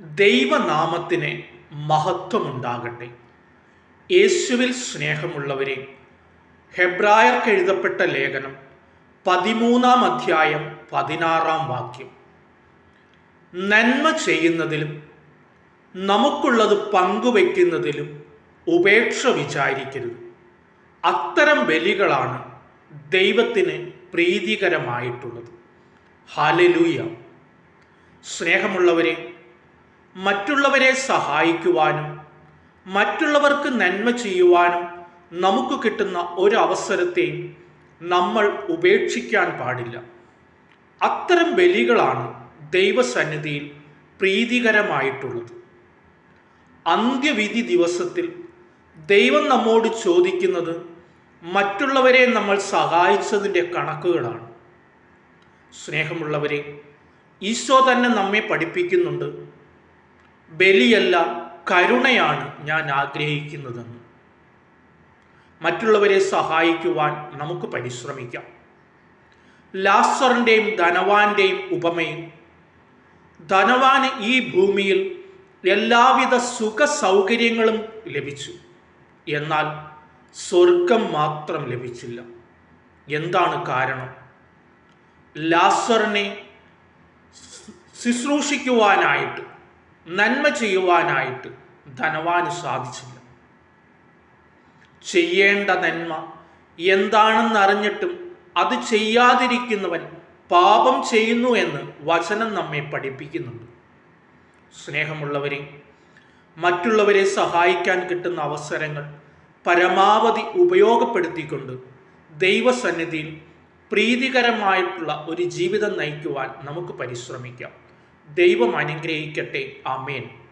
ദൈവനാമത്തിന് മഹത്വമുണ്ടാകട്ടെ. യേശുവിൽ സ്നേഹമുള്ളവരെ ഹെബ്രായർക്ക് എഴുതപ്പെട്ട ലേഖനം പതിമൂന്നാം അധ്യായം പതിനാറാം വാക്യം. നന്മ ചെയ്യുന്നതിലും നമുക്കുള്ളത് പങ്കുവെക്കുന്നതിലും ഉപേക്ഷ വിചാരിക്കരുത്. അത്തരം ബലികളാണ് ദൈവത്തിന് പ്രീതികരമായിട്ടുള്ളത്. ഹാലലൂയ സ്നേഹമുള്ളവരെ മറ്റുള്ളവരെ സഹായിക്കുവാനും മറ്റുള്ളവർക്ക് നന്മ ചെയ്യുവാനും നമുക്ക് കിട്ടുന്ന ഒരു അവസരത്തെ നമ്മൾ ഉപേക്ഷിക്കാൻ പാടില്ല. അത്തരം ബലികളാണ് ദൈവസന്നിധിയിൽ പ്രീതികരമായിട്ടുള്ളത്. അന്ത്യവിധി ദിവസത്തിൽ ദൈവം നമ്മോട് ചോദിക്കുന്നത് മറ്റുള്ളവരെ നമ്മൾ സഹായിച്ചതിന്റെ കണക്കുകളാണ്. സ്നേഹമുള്ളവരെ ഈശോ തന്നെ നമ്മെ പഠിപ്പിക്കുന്നുണ്ട്. ബലിയല്ല കരുണയാണ് ഞാൻ ആഗ്രഹിക്കുന്നതെന്ന്. മറ്റുള്ളവരെ സഹായിക്കുവാൻ നമുക്ക് പരിശ്രമിക്കാം. ലാസറിന്റെയും ധനവാന്റെയും ഉപമയും. ധനവാന് ഈ ഭൂമിയിൽ എല്ലാവിധ സുഖ സൗകര്യങ്ങളും ലഭിച്ചു. എന്നാൽ സ്വർഗം മാത്രം ലഭിച്ചില്ല. എന്താണ് കാരണം? ലാസറിനെ ശുശ്രൂഷിക്കുവാനായിട്ട് നന്മ ചെയ്യുവാനായിട്ട് ധനവാന് സാധിച്ചില്ല. ചെയ്യേണ്ട നന്മ എന്താണെന്ന് അറിഞ്ഞിട്ടും അത് ചെയ്യാതിരിക്കുന്നവൻ പാപം ചെയ്യുന്നു എന്ന് വചനം നമ്മെ പഠിപ്പിക്കുന്നുണ്ട്. സ്നേഹമുള്ളവരെ മറ്റുള്ളവരെ സഹായിക്കാൻ കിട്ടുന്ന അവസരങ്ങൾ പരമാവധി ഉപയോഗപ്പെടുത്തിക്കൊണ്ട് ദൈവസന്നിധിയിൽ പ്രീതികരമായിട്ടുള്ള ഒരു ജീവിതം നയിക്കുവാൻ നമുക്ക് പരിശ്രമിക്കാം. ദൈവം അനുഗ്രഹിക്കട്ടെ. ആമേൻ.